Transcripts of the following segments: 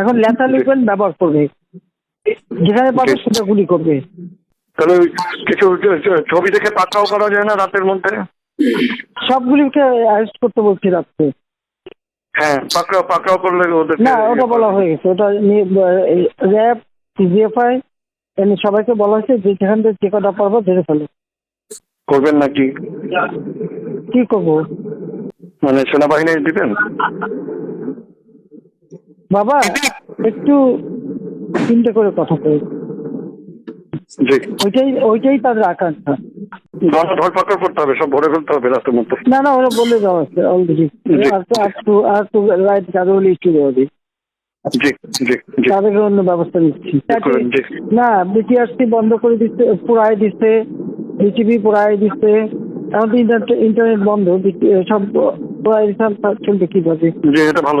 এখন লেখা লিখবেন ব্যবহার করবে। যেখানে পাবে। সেটা গুলি করবে। তাহলে কিছু ছবি দেখে পাকড়াও করা যায় না রাতের মধ্যে? সবগুলিকে অ্যারেস্ট করতে বলছি রাত্রে। হ্যাঁ পাকড়াও পাকড়াও করলে ওদের না ওটা বলা হয়ে গেছে। ওটা র্যাব সিজিএফআই এমনি সবাইকে বলা হয়েছে যে যেখান থেকে যে কটা পারব ধরে ফেলো। করবেন নাকি? কি করব? মানে সেনাবাহিনী দিবেন? বাবা একটু চিন্তা করে কথা কই ওইটাই ওইটাই আকাঙ্ক্ষা। ধর ধরপাকড় করতে হবে সব ভরে ফেলতে হবে রাতের মধ্যে। না না ওরা বলে দেওয়া আছে অলরেডি আর তো আর তো আর তো রাইট কারও লিস্টে দেওয়া দিই। জি জি জি। তাদেরকে অন্য ব্যবস্থা নিচ্ছি। না বিটিআরসি বন্ধ করে দিচ্ছে পুরাই দিচ্ছে বিটিভি পুরাই দিচ্ছে। এখন ইন্টারনেট ইন্টারনেট বন্ধ সব পুরাই দিচ্ছে চলবে কীভাবে? এটা ভালো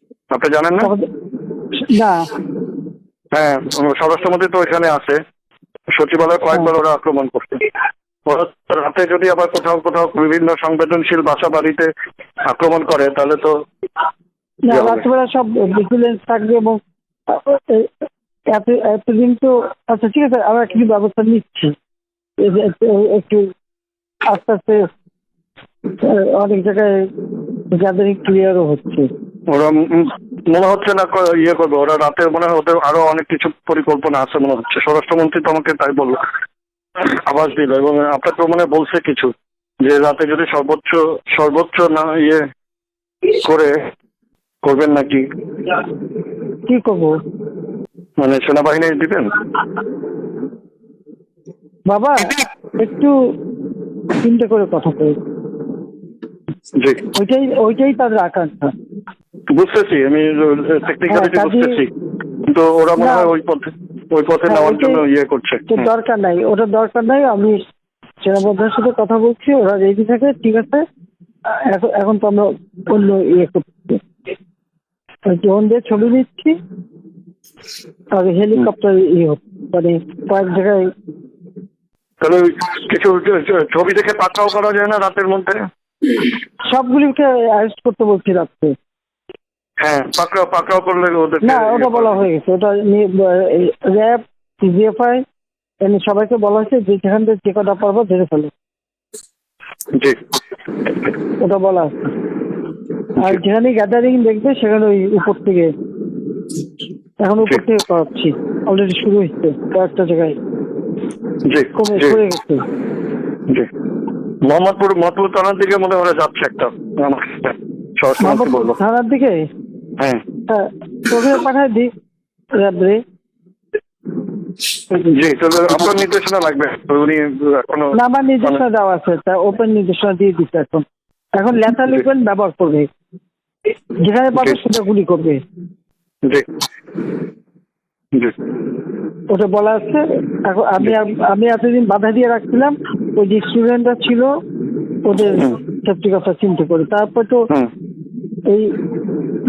আপনি জানেন না? না। হ্যাঁ স্বরাষ্ট্রমন্ত্রী তো এখানে আছে। সচিবালয় কয়েকবার ওরা আক্রমণ করছে। রাতে যদি আবার কোথাও কোথাও বিভিন্ন সংবেদনশীল বাসা বাড়িতে আক্রমণ করে তাহলে তো না রাত্রেবেলা সব ভিজিলেন্স থাকবে এবং এত এতদিন তো আচ্ছা ঠিক আছে আমরা কিছু ব্যবস্থা নিচ্ছি। একটু- একটু আস্তে আস্তে অনেক জায়গায় গ্যাদারিং ক্লিয়ারও হচ্ছে। ওরা মনে হচ্ছে না ইয়ে করবে। ওরা রাতে মনে হয় ওদের আরও অনেক কিছু পরিকল্পনা আছে মনে হচ্ছে। স্বরাষ্ট্রমন্ত্রী তো আমাকে তাই বলল। আভাস দিল এবং আপনাকে মানে বলছে কিছু যে রাতে যদি সর্বোচ্চ সর্বোচ্চ না ইয়ে করে করবেন নাকি? কি করব? মানে সেনাবাহিনী দিবেন? বাবা একটু চিন্তা করে কথা কই ওইটাই ওইটাই তাদের আকাঙ্ক্ষা। বুঝতেছি আমি টেকনিক্যালিটি বুঝতেছি। কিন্তু ওরা মনে হয় ওই পথে ওই পথে হ্যাঁ, নেওয়ার জন্য ইয়ে করছে। তো দরকার নাই ওটা দরকার নাই আমি সেনাবদ্ধের সাথে কথা বলছি ওরা রেডি থাকে ঠিক আছে। এখন তো আমরা অন্য ইয়ে করছি। ড্রোন দিয়ে ছবি নিচ্ছি আর হেলিকপ্টার ইয়ে। মানে কয়েক জায়গায় তাহলে কিছু ছবি দেখে পাকড়াও করা যায় না রাতের মধ্যে? সবগুলিকে অ্যারেস্ট করতে বলছি রাত্রে। হ্যাঁ পাকড়াও পাকড়াও করলে ওদের না ওটা বলা হয়ে গেছে। ওটা র্যাব সিজিএফআই এমনি সবাইকে বলা হয়েছে যে যেখান থেকে যে কটা পারব ধরে ফেলো। জি। ওটা বলা আছে। আর যেখানে গ্যাদারিং দেখবে সেখানে ওই উপর থেকে এখন উপর থেকে করাচ্ছি। অলরেডি শুরু হচ্ছে কয়েকটা জায়গায়। জি কমে পড়ে গেছে। জি। মোহাম্মদপুর মোহাম্মদপুর থানার দিকে মনে হয় যাচ্ছে একটা। থানার দিকে? হ্যাঁ। তোকে পাঠায় দি র্যাবরে জি আপনার নির্দেশনা লাগবে। উনি এখনও না আমার নির্দেশনা দেওয়া আছে। তা ওপেন নির্দেশনা দিয়ে দিচ্ছে এখন। এখন লেখা লিখবেন ব্যবহার করবে। যেখানে পাবে। সেটা গুলি করবে। জি। ওটা বলা আছে। এখন আমি আমি এতদিন বাধা দিয়ে রাখছিলাম। ওই যে স্টুডেন্টরা ছিল ওদের। সেফটি কথা চিন্তা করে। তারপর তো এই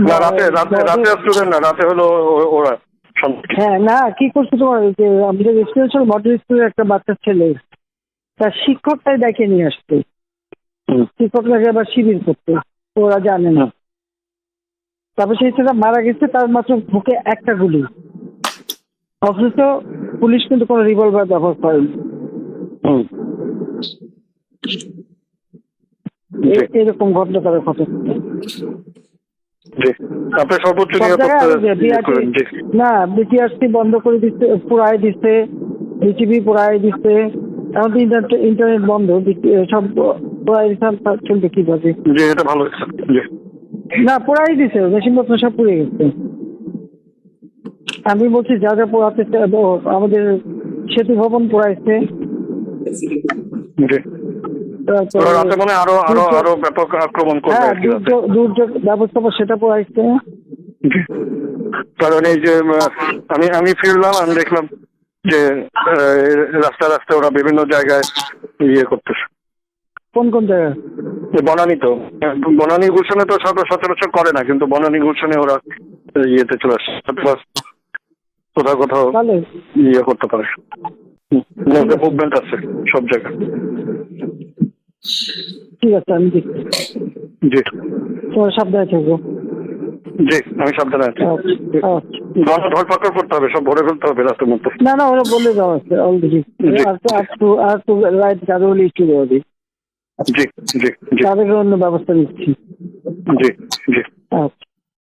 না রাতে রাতে রাতে স্টুডেন্ট না রাতে হলো ওরা হ্যাঁ না কি করছে তোমার যে আমাদের স্কুল ছিল মডেল স্কুলের একটা বাচ্চা ছেলে। তার শিক্ষকটাই ডেকে নিয়ে আসতো। শিক্ষকটাকে আবার শিবির করতে ওরা জানে না। তারপর সেই ছেলেটা মারা গেছে তার মাত্র বুকে একটা গুলি। অথচ পুলিশ কিন্তু কোনো রিভলভার ব্যবহার করেনি। এরকম ঘটনা তারা ঘটে। না বিটিআরসি বন্ধ করে দিচ্ছে পুরাই দিচ্ছে বিটিভি পুরাই দিচ্ছে এখন তো ইন্টারনেট বন্ধ সব পুরাই দিচ্ছে চলবে এটা ভালো না পুরাই দিছে মেশিনপত্র সব পুড়ে গেছে। আমি বলছি যা যা পোড়াতে আমাদের সেতু ভবন পোড়াইছে। ওরা রাতে মানে আরও আরও আরও ব্যাপক আক্রমণ করবে হ্যাঁ আর কি রাতে। দুর্যোগ দুর্যোগ ব্যবস্থাপনা সেটা পোড়াইছে। কারণ এই যে আহ, আমি আমি ফিরলাম আমি দেখলাম যে আহ, রাস্তা রাস্তায় ওরা বিভিন্ন জায়গায় ইয়ে করতেছে। কোন কোন জায়গায় যে বনানী তো। বনানী গুলশানে তো সচরাচর সচরাচর করে না কিন্তু বনানী গুলশানে ওরা ইয়েতে চলে আসে। কোথাও কোথাও তাহলে ইয়ে করতে পারে। মুভমেন্ট আছে সব জায়গায়। ঠিক আছে আমি দেখছি। জি। তোমার সাবধানে থাকব জি আমি সাবধানে আছি। আচ্ছা, আচ্ছা। ধরপাকড় করতে হবে সব ভরে ফেলতে হবে রাস্তার মধ্যে। না না ওরা বলে দেওয়া আছে অলরেডি। আর টু আর টু রাইট কারও লিস্ট দেওয়া দিই। জি জি জি। তাদের অন্য ব্যবস্থা নিচ্ছি। জি জি। আচ্ছা।